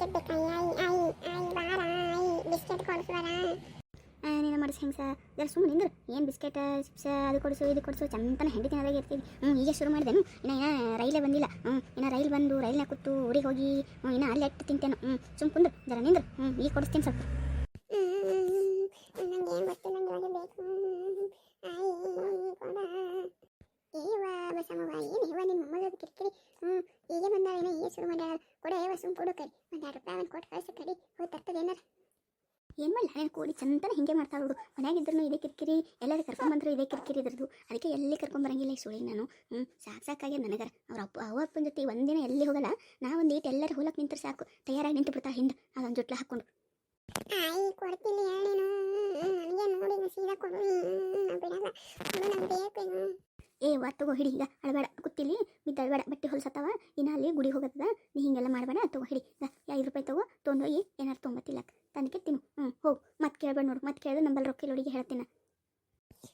Biscuit ಬೇಕಾ ಆಯಿ ಆಯಿ ಆಯಿ ಬಾರ ಬಿಸ್ಕೆಟ್ ಕೊಡಿಸ್ಬಾರ ನೀನು ಮಾಡಿಸಿ ಹೆಂಗೆ ಸರ್ ಜರ ಸುಮ್ಮನೆ ನಿಂದ್ರು. ಏನು ಬಿಸ್ಕೆಟ್ ಚಿಪ್ಸ್ ಅದು ಕೊಡಿಸು ಇದು ಕೊಡಿಸು ಚಂತನ ಹೆಂಡತಿ ತಿನ್ನೋದಾಗೆ ಇರ್ತೀವಿ. ಹ್ಞೂ ಈಗ ಶುರು ಮಾಡಿದೆನು ಇನ್ನು ಏನ ರೈಲೇ ಬಂದಿಲ್ಲ. ಹ್ಞೂ ಇನ್ನು ರೈಲ್ ಬಂದು ರೈಲ್ನ ಕೂತು ಊರಿಗೆ ಹೋಗಿ ಹ್ಞೂ ಇನ್ನು ಅಲ್ಲಿ ಎಟ್ಟು ತಿಂತೇನು. ಹ್ಞೂ ಸುಮ್ ಕುಂದ್ರು. ಜರ ನಿಂದ್ರು. ಹ್ಞೂ ಈಗ ಕೊಡಿಸ್ತೀನಿ ಸ್ವಲ್ಪ. ನಂಗೆ ಏನು ಗೊತ್ತಿಲ್ಲ ನಂಗೆ ಇವಾಗ ಬೇಕು. ಆಯಿ ಕೊಡ. ಏವ ಬಸಮ್ಮವ ಏನು ಇವ ನಿಮ್ಮ ಮೊಮ್ಮಗ ಕಿರಿಕಿರಿ. ಹ್ಞೂ ಈಗ ಬಂದಾವೇನೋ ಈಗ ಶುರು ಮಾಡ್ಯಾಳ. ಕೊಡ ಏವ ಸುಮ್ ಕೊಡು ಕರಿ ಒಂದು ರೂಪಾಯಿ ಒಂದು ಕೊಟ್ಟು ಕಳಿಸಿ ಕಡಿ ಹೋಗಿ ತರ್ತದೆ ಏನಾರ ಏನು ಮಾಡಲ್ಲ ನಾನು ಕೋಳಿ ಚಂದನ ಹಿಂಗೆ ಮಾಡ್ತಾ ನೋಡು ಮನ್ಯಾಗಿದ್ರು ಇದೇ ಕಿರಿಕಿರಿ ಎಲ್ಲರೂ ಕರ್ಕೊಂಬಂದ್ರು ಇದೇ ಕಿರಿಕಿರಿ ಇದ್ರದ್ದು ಅದಕ್ಕೆ ಎಲ್ಲಿ ಕರ್ಕೊಂಬರಂಗಿಲ್ಲ ಈ ಸುಳಿ ನಾನು ಹ್ಞೂ ಸಾಕು ಸಾಕಾಗಿ ನನಗರ ಅವ್ರ ಅಪ್ಪ ಅವ್ವ ಅಪ್ಪನ ಜೊತೆ ಒಂದಿನ ಎಲ್ಲಿ ಹೋಗಲ್ಲ ನಾ ಒಂದು ಈಟ್ ಎಲ್ಲರೂ ಹೋಲಕ್ಕೆ ನಿಂತರೆ ಸಾಕು ತಯಾರಾಗಿ ನಿಂತು ಬಿಡ್ತಾ ಹಿಂದೆ ಅದೊಂದು ಜುಟ್ಲ ಹಾಕ್ಕೊಂಡು ಆಯಿ ಕೊಡ್ತೀನಿ ಹೇಳೇನು ನನಗೆ ನೋಡಿ ಸೀದಾ ಕೊಡು ಬಿಡಲ್ಲ ಬೇಕು. ಏ ವಾ ತಗೋ ಹಿಡಿ ಈಗ ಅಳಬೇಡ. ಕುತ್ತಿಲಿ ಮಿತ್ತ ಅಳಬೇಡ. ಬಟ್ಟೆ ಹೊಲ್ಸತ್ತವ ಇನ್ನು ಅಲ್ಲಿ ಗುಡಿ ಹೋಗತ್ತದ. ನೀ ಹಿಂಗೆಲ್ಲ ಮಾಡಬೇಡ ತಗೋ ಹಿಡಿ. ಐದು ರೂಪಾಯಿ ತಗೋ ತೊಗೊಂಡೋಗಿ ಏನಾರು ತೊಗೊಂಬತ್ತಿಲ್ಲ ತನಕ ತಿನ್ನು. ಹ್ಞೂ ಹೋಗು. ಮತ್ತೆ ಕೇಳಬೇಡ ನೋಡು. ಮತ್ತೆ ಕೇಳಿದ್ರೆ ನಂಬಲ್ಲಿ ರೊಕ್ಕ ಇಲ್ಲೋಡಿಗೆ ಹೇಳ್ತೀನಿ.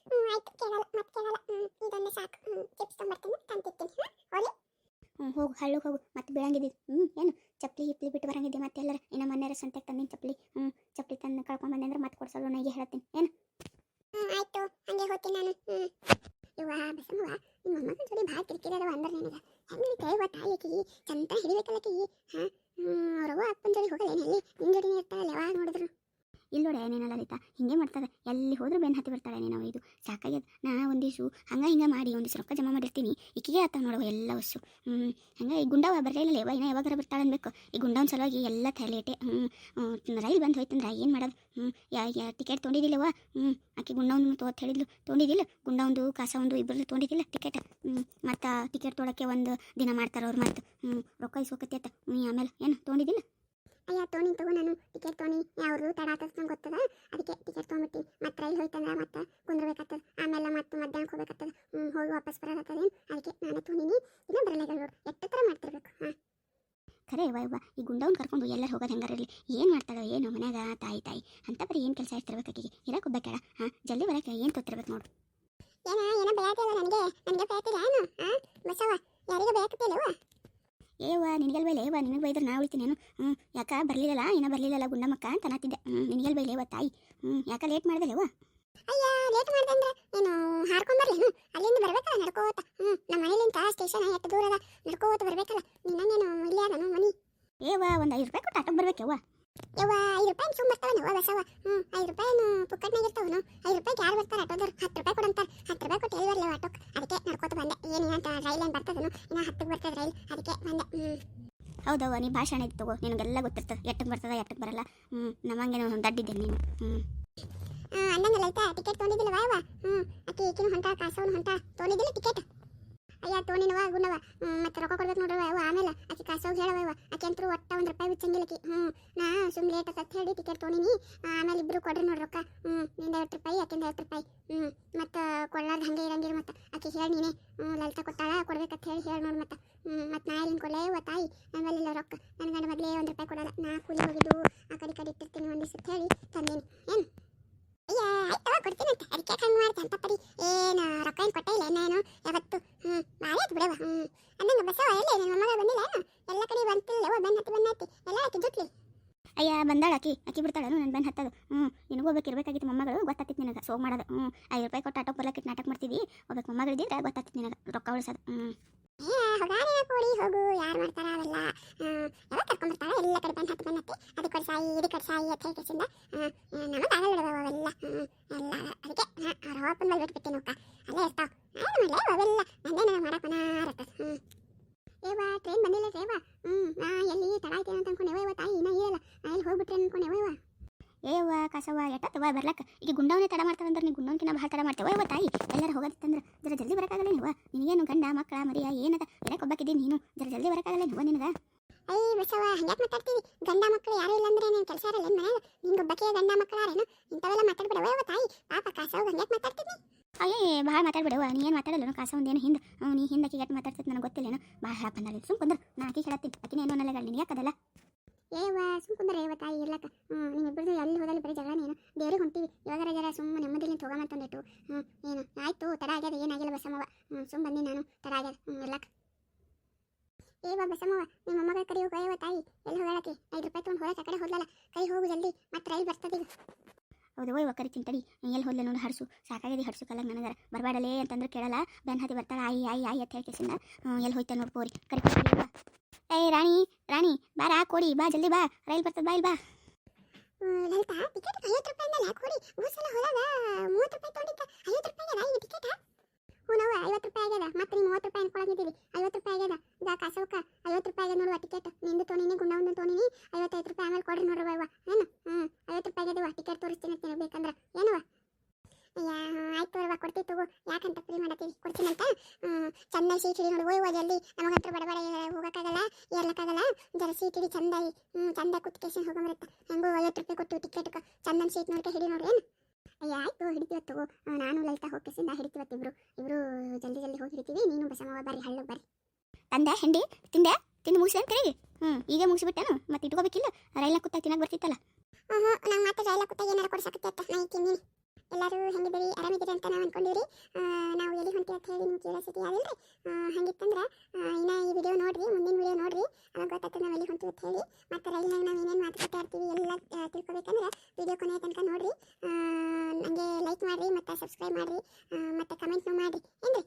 ಹ್ಞೂ ಆಯ್ತು. ಕೇಳಲ್ಲ ಮತ್ತೆ ಕೇಳಲ್ಲ. ಇದೊಂದು ಸಾಕು. ಚಿಪ್ಸ್ ಹ್ಞೂ ಹೋಗು. ಹಳ್ಳಿಗೆ ಹೋಗು. ಮತ್ತೆ ಬೀಳಂಗಿದ್ದಿ. ಹ್ಞೂ ಏನು? ಚಪ್ಪಲಿ ಹಿಪ್ಲಿ ಬಿಟ್ಟು ಬರಂಗಿದ್ದೆ ಮತ್ತೆ ಎಲ್ಲರ? ಇನ್ನು ಮೊನ್ನೆ ಸಂತೆಗೆ ತಂದಿನ ಚಪ್ಪಲಿ ಹ್ಞೂ ಚಪ್ಪಲಿ ತಂದು ಕಳ್ಕೊಂಬಂದೆ ಅಂದ್ರೆ ಮತ್ತೆ ಕೊಡ್ಸಲ್ಲ ನನಗೆ ಹೇಳ್ತೀನಿ ಏನು? ಹ್ಞೂ ಆಯಿತು. ಹಂಗೆ ಹೋಗ್ತೀನಿ ನಾನು. ಹ್ಞೂ ಇವ ಬಸಮ್ಮವ ನಿಮ್ಮ ಭಾಳ ಕಿರಿಕಿರಿ ಅಂದ್ರೆ ನಿನಗೆ. ಹೆಂಗೆ ಕೈ ಚಂತ ಹಿಡಿಬೇಕಲ್ಲಕಿ? ಹಾಂ ಅವ್ರವ್ವ ಅಪ್ಪನ ಜೋಡಿ ಹೋಗಲ್ಲ ಎಲ್ಲಿ ನಿನ್ನ ಜೋಡಿನೇ ಇರ್ತಾಳಲ್ಲ ಯಾವಾಗ ನೋಡಿದ್ರು? ಇಲ್ಲೋಡೆ ಏನೇನಲ್ಲ ಲಲಿತಾ ಹಿಂಗೆ ಮಾಡ್ತಾರೆ ಎಲ್ಲಿ ಹೋದ್ರೂ ಬೆನ್ನು ಹತ್ತಿ ಬರ್ತಾಳೆ ನೀನು ಇದು. ಸಾಕಾಗ್ಯದ. ನಾ ಒಂದಿಷ್ಟು ಹಂಗೆ ಹಿಂಗೆ ಮಾಡಿ ಒಂದಿಷ್ಟು ರೊಕ್ಕ ಜಮಾ ಮಾಡಿರ್ತೀನಿ. ಈಕಿಗೆ ಆತ ನೋಡುವ ಎಲ್ಲ ವಸ್ಸು ಹ್ಞೂ ಹಂಗೆ ಈ ಗುಂಡವ ಬರಲಿಲ್ಲ ಇವ ಇನ್ನ ಯಾವಾಗ ಬರ್ತಾಳೆ ಅನ್ಬೇಕು. ಈ ಗುಂಡವನ ಸಲುವಾಗಿ ಎಲ್ಲ ತಲೆಟೆ ಹ್ಞೂ ರೈಲ್ ಬಂದು ಹೋಯ್ತಂದ್ರೆ ಏನು ಮಾಡೋದು? ಹ್ಞೂ ಯಾ ಯಾ ಟಿಕೆಟ್ ತೊಗೊಂಡಿದ್ದಿಲ್ಲವ ಹ್ಞೂ ಆಕೆ ಗುಂಡವನು ತೋತ್ ಹೇಳಿದ್ಲು. ತೊಗೊಂಡಿದ್ದಿಲ್ಲ. ಗುಂಡವಂದು ಕಾಸ ಒಂದು ಇಬ್ಬರು ತೊಗೊಂಡಿದ್ದಿಲ್ಲ ಟಿಕೆಟ್ ಹ್ಞೂ ಮತ್ತು ಟಿಕೆಟ್ ತೊಗೊಳಕ್ಕೆ ಒಂದು ದಿನ ಮಾಡ್ತಾರೆ ಅವ್ರು ಮತ್ತೆ ಹ್ಞೂ ರೊಕ್ಕ ಇಸ್ಕೊಕತ್ತೈತೆ ಹ್ಞೂ ಆಮೇಲೆ ಏನು, ತೊಗೊಂಡಿದ್ದಿಲ್ಲ? ಅಯ್ಯ ತೋನಿ ತಗೋ ನಾನು ಟಿಕೆಟ್ ತೋನಿ. ಯಾವ್ದು ತಡ ಆತದ ನಂಗೆ ಗೊತ್ತದ? ಅದಕ್ಕೆ ಟಿಕೆಟ್ ತೊಗೊಂಬಿಟ್ಟು. ಮತ್ತೆ ರೈಲ್ ಹೋಯ್ತಂದ್ರೆ ಮತ್ತೆ ಕುಂದ್ರಬೇಕಾಗ್ತದ ಆಮೇಲೆ ಮತ್ತೆ ಮಧ್ಯಾಹ್ನಕ್ಕೆ ಹೋಗ್ಬೇಕಾಗ್ತದ ಹ್ಞೂ ಹೋಗಿ ವಾಪಸ್ ಬರೋದಾಗ್ತದೆ ಅದಕ್ಕೆ ನಾನು ತೋನಿನಿ. ಇನ್ನೂ ಬರಲೇಗಳು ನೋಡು. ಎಷ್ಟು ಥರ ಮಾಡ್ತಿರ್ಬೇಕು. ಹಾಂ. ಖರೆ ಇವ ಇವ ಈ ಗುಂಡವನ್ ಕರ್ಕೊಂಡು ಎಲ್ಲರೂ ಹೋಗೋದು ಹೆಂಗಾರಿರಲಿ ಏನು ಮಾಡ್ತಾಳೋ ಏನು ಮನ್ಯಾಗ ತಾಯಿ ತಾಯಿ. ಅಂತ ಬರೀ ಏನು ಕೆಲಸ ಇರ್ತಿರ್ಬೇಕು ಆಕೆಗೆ. ಇರಕ್ಕೆ ಒಬ್ಬಾಕ್ಯಾಳ ಹಾಂ ಜಲ್ದಿ ಬರಕ್ಕೆ ಏನು ತೊತ್ತಿರ್ಬೇಕು ನೋಡು. ಏನೋ ಏನೋ ಬೇಯತಿಲ್ಲ ನನಗೆ? ನನಗೆ ಬೇಯತಿಲ್ಲ ಏನು? ಹಾಂ? ಬಸವ ಯಾರಿಗೆ ಬೇಯತ್ತಿಲ್ಲವ ಏವ ನಿನಗೆಲ್ ಬೈಲೆ ಏವ ನಿನಗೆ ಬೈದ್ರೆ ನಾ ಉಳಿತೀನಿ ಏನು? ಹ್ಞೂ ಯಾಕ ಬರಲಿಲ್ಲಲ್ಲ? ಏನೋ ಬರಲಿಲ್ಲಲ್ಲ ಗುಂಡಮ್ಮಕ್ಕ ಅಂತ ಅನ್ನತ್ತಿದ್ದೆ ಹ್ಞೂ ನಿನಗೆಲ್ ಬೈಲೆ ಏವ ತಾಯಿ. ಹ್ಞೂ ಯಾಕ ಲೇಟ್ ಮಾಡ್ದಲ್ಲ ಅಯ್ಯ ಲೇಟ್ ಮಾಡ್ದೆ ಅಂದ್ರೆ ಏನು ಹಾರ್ಕೊಂಬರ್ಲೇನು ಅಲ್ಲಿಂದ ಬರ್ಬೇಕಲ್ಲ ನಡ್ಕೋತ. ಹ್ಞೂ ನಮ್ಮ ಮನೇಲಿಂದ ಸ್ಟೇಷನ್ ಎಷ್ಟು ದೂರ ಅದ ನಡ್ಕೋತ ಬರ್ಬೇಕಲ್ಲ. ನಿನ್ನಂಗೇನು ಇಲ್ಲಿ ಅದನು ಮನಿ? ಏವ ಒಂದು ಐದು ರೂಪಾಯಿ ಕೊಟ್ಟು ಬರ್ಬೇಕವ್ವ ಯವ್ವ ಐದು ರೂಪಾಯಿ ಸುಮ್ಮ ಬರ್ತಾವ ಬಸವ ಹ್ಞೂ ಐದು ರೂಪಾಯಿ ಪುಕ್ಕಟ್ನಾಗ ಇರ್ತಾವನು? ಐದು ರೂಪಾಯಿಗೆ ಯಾರು ಬರ್ತಾರೆ? ಆಟೋದವ್ರು ಹತ್ತು ರೂಪಾಯಿ ಕೊಡಂತಾರೆ ಹತ್ತು ರೂಪಾಯಿ ಕೊಟ್ಟು ಎಲ್ಲಿ ಬರಲಿ ಆಟೋ ಅದಕ್ಕೆ ನಡ್ಕೋತ ಬಂದೆ. ಏನು ಅಂತ ರೈಲ್ ಏನು ಬರ್ತದನು? ಇನ್ನು ಹತ್ತಿಗೆ ಬರ್ತದೆ ರೈಲ್. ಅದಕ್ಕೆ ಬಂದೆ. ಹ್ಞೂ ಹೌದವ್ವ ನೀ ಭಾಷಣ ಇತ್ತು ತಗೋ. ನಿನಗೆಲ್ಲ ಗೊತ್ತಿರ್ತದೆ. ಎಟ್ಟಕ್ಕೆ ಬರ್ತದ ಎಟ್ಟಕ್ಕೆ ಬರಲ್ಲ. ಹ್ಞೂ ನಮ್ಮಂಗೆ ದಡ್ಡಿದ್ದೆ ನೀನು ಹ್ಞೂ ಅಂದಂಗಲ್ಲ ಆಯ್ತಾ ಟಿಕೆಟ್ ತೊಗೊಂಡಿದ್ದಿಲ್ಲ ವಾಯವ ಹ್ಞೂ ಅಕ್ಕಿ ಈಕಿನ ಹೊಂಟ ಕಾಸವನು ಹೊಂಟ. ತೊಗೊಂಡಿದ್ದಿಲ್ಲ ಟಿಕೆಟ್ ಅಯ್ಯ ತೊಗೊಂಡಿನವ ಗುಣವ ಮತ್ತೆ ರೊಕ್ಕ ಕೊಡ್ಬೇಕು ನೋಡ್ರಿ ಅವ ಆಮೇಲೆ. ಕಾಸೋಗಿ ಹೇಳವ ಆಕೆ ಅಂತೂ ಒಟ್ಟ ಒಂದು ರೂಪಾಯಿ ಬಿಚ್ಚಂಗಿಲ್ಲ ಆಕಿ. ಹ್ಞೂ, ನಾ ಸುಮ್ ಲೇಟ್ ಸತ್ ಹೇಳಿ ಟಿಕೆಟ್ ತೊಗೊಂಡಿನಿ. ಆಮೇಲೆ ಇಬ್ರು ಕೊಡ್ರಿ ನೋಡ್ರಿ ರೊಕ್ಕ. ಹ್ಞೂ, ನಿಂದ ಐವತ್ತು ರೂಪಾಯಿ, ಆಕಿಂದ ಐವತ್ತು ರೂಪಾಯಿ. ಹ್ಞೂ, ಮತ್ತು ಕೊಡ್ಲಾರ್ದು ಹಂಗೆ ಇರಂಗಿಲ್ಲ ಮತ್ತೆ. ಆಕೆ ಹೇಳಿ ನೀನೇ, ಹ್ಞೂ, ಲಲಿತಾ ಕೊಟ್ಟಾಳ, ಕೊಡ್ಬೇಕಂತ ಹೇಳಿ ಹೇಳಿ ನೋಡಿ ಮತ್ತೆ. ಹ್ಞೂ, ಮತ್ತು ನಾ ಎಲ್ಲಿಂದ ಕೊಡಲೇ ಇವ ತಾಯಿ? ಆಮೇಲೆ ಇಲ್ಲ ರೊಕ್ಕ. ನನ್ನ ಗಂಡ ಮೊದಲೇ ಒಂದು ರೂಪಾಯಿ ಕೊಡಲ್ಲ. ನಾ ಕೂಲಿ ಹೋಗಿದ್ದು ಆ ಕಡೆ ಕಡೆ ಇಟ್ಟಿರ್ತೀನಿ ಒಂದು ದಿವಸ ಹೇಳಿ ತಂದೇನಿ. ಏನು? ಅಯ್ಯ ಆಯ್ತವ ಕೊಡ್ತೀನಂತ. ಅದಕ್ಕೆ ಹಂಗೆ ಮಾಡ್ತೆ ಅಂತ ಪರಿ ಏನು ರೊಕ್ಕ ಏನು ಕೊಟ್ಟೇ ಇಲ್ಲ ನಾನು ಯಾವತ್ತು ಹ್ಞೂ ಭಾಳ ಆಯ್ತು ಬಿಡವ ಹ್ಞೂ ಅಂದಂಗೆ ಬಸವ ಎಲ್ಲಿ ನನ್ನ ಮೊಮ್ಮಗ ಬಂದಿಲ್ಲ ಏನು ಎಲ್ಲ ಕಡೆ ಬಂತಿಲ್ಲ ಓ ಬೆನ್ನತ್ತಿ ಬೆನ್ನತ್ತಿ ಎಲ್ಲ ಆಕಿ ಜೊತ್ಲಿ ಅಯ್ಯ ಬಂದಾಳ ಆಕಿ. ಆಕಿ ಬಿಡ್ತಾಳೆ ನನ್ನ ಬಂದು ಹತ್ತದು. ಹ್ಞೂ ನಿನಗೂ ಒಬ್ಬಕ್ಕೆ ಇರಬೇಕಾಗಿತ್ತು ಮೊಮ್ಮಗಳು, ಗೊತ್ತಾಗ್ತಿತ್ತು ನಿನಗೆ. ಸೋಗ್ ಮಾಡೋದು. ಹ್ಞೂ ಐದು ರೂಪಾಯಿ ಕೊಟ್ಟು ಆಟೋ ಬರ್ಲಕ್ಕೆ ನಾಟಕ ಮಾಡ್ತಿದ್ದಿ ಒಬ್ಬಕ್ಕೆ ಮೊಮ್ಮಗಳಿದ್ದಿದ್ರೆ ಗೊತ್ತಾಗ್ತಿತ್ತು ನಿನಗೆ. ರೊಕ್ಕ ಉಳಿಸೋದು. ಹ್ಞೂ ಏ, ಹೊಗಾರಿನ ಕೂಡಿ ಹೋಗು. ಯಾರು ಮಾಡ್ತಾರ ಅವೆಲ್ಲ. ಯಾವಾಗ ಕರ್ಕೊಂಡ್ಬರ್ತಾರ ಎಲ್ಲ ಕಡೆ ಬೆನ್ನ ಹತ್ತಿ ಬೆನ್ನತ್ತಿ ಅದು ಕಡ್ಸಾಯಿ ಇದು ಕಡ್ಸಾಯಿ ಅಂತ ಹೇಳಿ ಕೆಸಿಂದ ನಮಗೆ ಆಗಲ್ಲ ಬಿಡವ ಅವೆಲ್ಲ ಎಲ್ಲ. ಅದಕ್ಕೆ ಅವ್ರ ಹೋಪನ್ ಮೇಲೆ ಬಿಟ್ಬಿಟ್ಟು ನೋಕ. ಅಲ್ಲೇ ಇರ್ತಾವ. ಏನು ಮಾಡಲೇ? ಅವೆಲ್ಲ ನಂದೇ ನನಗೆ ಮಾಡಕ್ಕೆ ಮನಾರತ್ತ ಹ್ಞೂ ಟ್ರೈನ್ ಬಂದಿಲ್ಲ ಸೇವ ಹ್ಞೂ ನಾ ಎಲ್ಲಿ ತಡ ಆಯ್ತೇನೆ ಅಂತ ಅನ್ಕೊಂಡೆ ಇವ ತಾಯಿ ಇನ್ನ ಇಲ್ಲ ನಾ ಎಲ್ಲಿ ಹೋಗ್ಬಿಟ್ರೆ ಅನ್ಕೊಂಡೆ ಇವ ಏವ ಎಟ್ಟತ್ತವ ಬರ್ಲಕ್ಕ. ಈಗ ಗುಂಡವನೇ ತಡ ಮಾಡ್ತಾವಂದ್ರೆ ನೀ ಗುಂಡವನ್ಕಿನ ಭಾಳ ತಡ ಮಾಡ್ತೇವೆ ಯವ್ವ ತಾಯಿ ಎಲ್ಲರೂ ಹೋಗೋದಿತ್ತಂದ್ರೆ ಜರ ಜಲ್ದಿ ಬರೋಕ್ಕಾಗಲ್ಲ ನೀವು ನಿನಗೇನು ಗಂಡ ಮಕ್ಕಳ ಮರಿಯ ಏನದ? ಎಲ್ಲ ಒಬ್ಬಕ್ಕಿದ್ದೀನಿ ನೀನು. ಜರ ಜಲ್ದಿ ಬರೋಕ್ಕಾಗಲ್ಲ ನೀವು ನಿನಗೆ? ಐ ಬಸವ ಹಂಗ್ಯಾಕ್ ಮಾತಾಡ್ತೀವಿ? ಗಂಡ ಮಕ್ಕಳು ಯಾರು ಇಲ್ಲ ಅಂದ್ರೆ ನೀನು ಕೆಲಸ ಇರಲ್ಲ ಮನ್ಯಾಗ. ನಿಂಗೆ ಒಬ್ಬಕ್ಕೆ ಗಂಡ ಮಕ್ಕಳಾರೇನು ಇಂಥವೆಲ್ಲ ಮಾತಾಡ್ಬಿಡವ ಓ ತಾಯಿ ಪಾಪ ಕಾಸವ ಹಂಗ್ಯಾಕ್ ಮಾತಾಡ್ತೀನಿ ಅಯ್ಯೇ ಭಾಳ ಮಾತಾಡ್ಬಿಡವ ನೀ ಏನು ಮಾತಾಡಲ್ಲ ಕಾಸ ಒಂದೇನು ಹಿಂದೆ. ನೀ ಹಿಂದಕ್ಕೆ ಆಕಿಗೆ ಎಟ್ಟು ಮಾತಾಡ್ತಿತ್ತು ನನಗೆ ಗೊತ್ತಿಲ್ಲೇನು? ಭಾಳ ಹೇಳಕ್ ಬಂದಾಳೆ ಸುಮ್ ಕುಂದ್ರ. ನಾ ಆಕಿ ಹೇಳತ್ತೀನಿ ಆಕಿನ ಏನು ಅನ್ನಲ್ಲ ನಿನಗೆ ಯಾಕದಲ್ಲ ಏವ ಸುಮ್ಕುಂದ್ರ ಏವ ತಾಯಿ, ಇರ್ಲಕ್ಕ. ಹ್ಞೂ ನಿಮ್ಮಿಬ್ಬರದು ಎಲ್ಲಿ ಹೋದಲ್ಲಿ ಬರೀ ಜಗಳನೇನು ದೇವ್ರಿಗೆ ಹೊಂಟಿವಿ. ಇವಾಗ ಜರ ಸುಮ್ಮನೆ ನೆಮ್ಮದಿಲಿಂತ ಹೋಗಮಂತಂದಿಟ್ಟು ಹ್ಞೂ ಏನು, ಆಯಿತು, ತಡ ಆಗ್ಯದ ಏನಾಗಿಲ್ಲ ಬಸಮ್ಮವ ಹ್ಞೂ ಸುಮ್ಮ ಬಂದಿ ನಾನು, ತಡ ಆಗ್ಯದ. ಹ್ಞೂ ಇರ್ಲಕ್ಕ. ಏವ ಬಸಮ್ಮವ ನಿಮ್ಮ ಮೊಮ್ಮಗಳ ಕಡೆ ಹೋಗೋ ಏವ ತಾಯಿ. ಎಲ್ಲಿ ಹೋಗಾಳಕ್ಕೆ ಐದು ರೂಪಾಯಿ ತೊಗೊಂಡು ಹೋಗಕ್ಕೆ ಆ ಕಡೆ ಹೋದಲ್ಲ ಕೈ ಹೋಗು ಜಲ್ದಿ, ಮತ್ತೆ ರೈಲ್ ಬರ್ತದೀಗ ಹೌದು ಓಯ್ ಒಕ್ಕರಿ ತಿಂತಡಿ ಎಲ್ಲಿ ಹೋದ್ಲ ನೋಡಿ, ಹರ್ಸು. ಸಾಕಾಗಿದೆ ಹರ್ಸು ಕಲಾಗ ನನಗರ. ಬರಬೇಡಲೇ ಅಂತಂದ್ರೆ ಕೇಳಲ್ಲ. ಬೆನ್ ಹತ್ತಿ ಬರ್ತಾಳೆ, ಆಯಿ ಆಯಿ ಆಯಿ ಅಂತ ಹೇಳ್ಕೇಸಿಂದ. ಎಲ್ಲಿ ಹೋಯ್ತಾ ನೋಡಿ ಪೋರಿ. ಕರಿ ಏಯ್, ರಾಣಿ ರಾಣಿ ಬಾ ರಾ ಕೋಡಿ ಬಾ, ಜಲ್ದಿ ಬಾ, ರೈಲ್ ಬರ್ತದ, ಬಾ, ಇಲ್ಲಿ ಬಾ. ಟಿಕೆಟ್ ಐವತ್ತು ರೂಪಾಯಿ ಮೇಲೆ ಕೊಡಿ ಮೂರು ಸಲ ಮೂವತ್ತು ರೂಪಾಯಿ ತೊಗೊಂಡಿದ್ದ. ಐವತ್ತು ರೂಪಾಯಿ ಅದ ಈ ಟಿಕೆಟ್ ಹ್ಞೂ, ನಾವು ಐವತ್ತು ರೂಪಾಯಿ ಆಗ್ಯದ. ಮತ್ತೆ ನೀವು ಮೂವತ್ತು ರೂಪಾಯಿ ಅನ್ಕೊಳಗಿದ್ದೀವಿ ಐವತ್ತು ರೂಪಾಯಿ ಆಗ್ಯದ. ಈಗ ಕಾಸವಕ್ಕ ಐವತ್ತು ರೂಪಾಯಿ ಆಗ್ಯದ ನೋಡುವ ಟಿಕೆಟ್ ನಿಂದು ತೊಗೊಂಡಿನಿ ಗುಂಡ ಒಂದು ತೊಗೊಂಡಿನಿ ಐವತ್ತೈದು ರೂಪಾಯಿ ಆಮೇಲೆ ಕೊಡ್ರಿ ನೋಡ್ರಿ ಇವ ಏನು ಹ್ಞೂ ಐವತ್ತು ರೂಪಾಯಿ ಆಗ್ಯದವ ಟಿಕೆಟ್ ತೋರಿಸ್ತೀನಿ ಅಂತೀನಿ ಬೇಕಂದ್ರೆ ಏನವ ಅಯ್ಯ ಆಯ್ತು ತೋರವ ಕೊಡ್ತೀವಿ ಯಾಕಂತ ಫ್ರೀ ಮಾಡತ್ತೀವಿ ಕೊಡ್ತೀನಿ ಅಂತ. ಚಂದ ಸೀಟ್ ಹಿಡಿ ನೋಡಿ ಹೋಗುವ ಜಲ್ದಿ ನಮಗೆ ಬಡ ಬಡ ಹೋಗೋಕ್ಕಾಗಲ್ಲ ಏರ್ಲಕ್ಕಾಗಲ್ಲ. ಜರ ಸೀಟ್ ಹಿಡಿ ಚಂದ ಹ್ಞೂ ಚಂದ ಕುತ್ಕೇಶನ್ ಹೋಗಂಬರತ್ತ. ಹೆಂಗೂ ಐವತ್ತು ರೂಪಾಯಿ ಕೊಟ್ಟು ಟಿಕೆಟ್ಗೆ ಚಂದನ್ ಸೀಟ್ ನೋಡ್ಕೆ ಹಿಡಿ ನೋಡಿ ಏನು? ಅಯ್ಯ ಆಯ್ತು ಹಿಡಿತೀವಿ ತಗೋ ಆ, ನಾನು ಲಲಿತಾ ಹೋಗ್ಕೇಸಿಂದ ಹಿಡಿತೀವತ್ತು ಇಬ್ರು. ಇಬ್ರು ಜಲ್ದಿ ಜಲ್ದಿ ಹೋಗಿ ಹಿಡಿತೀವಿ ನೀನು ಬಸಮ್ಮ ಬರ್ರಿ ಹಳ್ಳ ಬರ್ರಿ. ತಂದೆ ಹೆಂಡಿ ತಿಂದೆ ತಿಂದು ಮುಗಿಸಿ ಅಂತೀರಿ ಹ್ಞೂ ಈಗ ಮುಗಿಸ್ಬಿಟ್ಟೇನು ಮತ್ತೆ ಇಟ್ಕೋಬೇಕಿಲ್ಲ ರೈಲ ಕೂತಾಗ ತಿನ್ನಕ್ಕೆ ಬರ್ತಿತ್ತಲ್ಲ. ಹ್ಞೂ ನಂಗೆ ಮತ್ತೆ ರೈಲ ಕೂತಾಗ ಏನಾರು ಕೊಡ್ಸಕತ್ತೆ ಅಂತ ನಾನು ತಿಂದಿನಿ. ಎಲ್ಲರೂ ಹೆಂಗಿದ್ದೀರಿ? ಆರಾಮಿದ್ದೀರಿ ಅಂತ ನಾವು ಅನ್ಕೊಂಡಿವ್ರಿ. ಆ, ನಾವು ಎಲ್ಲಿ ಹೊಂಟಿ ಅಂತ ಹೇಳಿ ನಿಮ್ಮ ಕ್ಯೂರಿಯಾಸಿಟಿ ರೀ ಹಂಗಿತ್ತಂದ್ರೆ ಇನ್ನ ಈ ವಿಡಿಯೋ ನೋಡ್ರಿ ಮುಂದಿನ ವಿಡಿಯೋ ನೋಡ್ರಿ. ಅವಾಗ ಗೊತ್ತಾಗ್ತದೆ ನಾವು ಎಲ್ಲಿ ಹೊಂಟಿವಿ ಅಂತ ಹೇಳಿ. ಮತ್ತೆ ರೈಲ್ನಾಗ ನಾವು ಏನೇನು ಮಾತುಕತೆ ಆಡ್ತೀವಿ ಎಲ್ಲ ತಿಳ್ಕೊಬೇಕಂದ್ರೆ ವಿಡಿಯೋ ಕೊನೆಯ ತನಕ ನೋಡ್ರಿ. ನನಗೆ ಲೈಕ್ ಮಾಡಿರಿ ಮತ್ತು ಸಬ್ಸ್ಕ್ರೈಬ್ ಮಾಡಿರಿ. ಮತ್ತು ಕಮೆಂಟ್ನು ಮಾಡಿರಿ. ಏನ್ರಿ?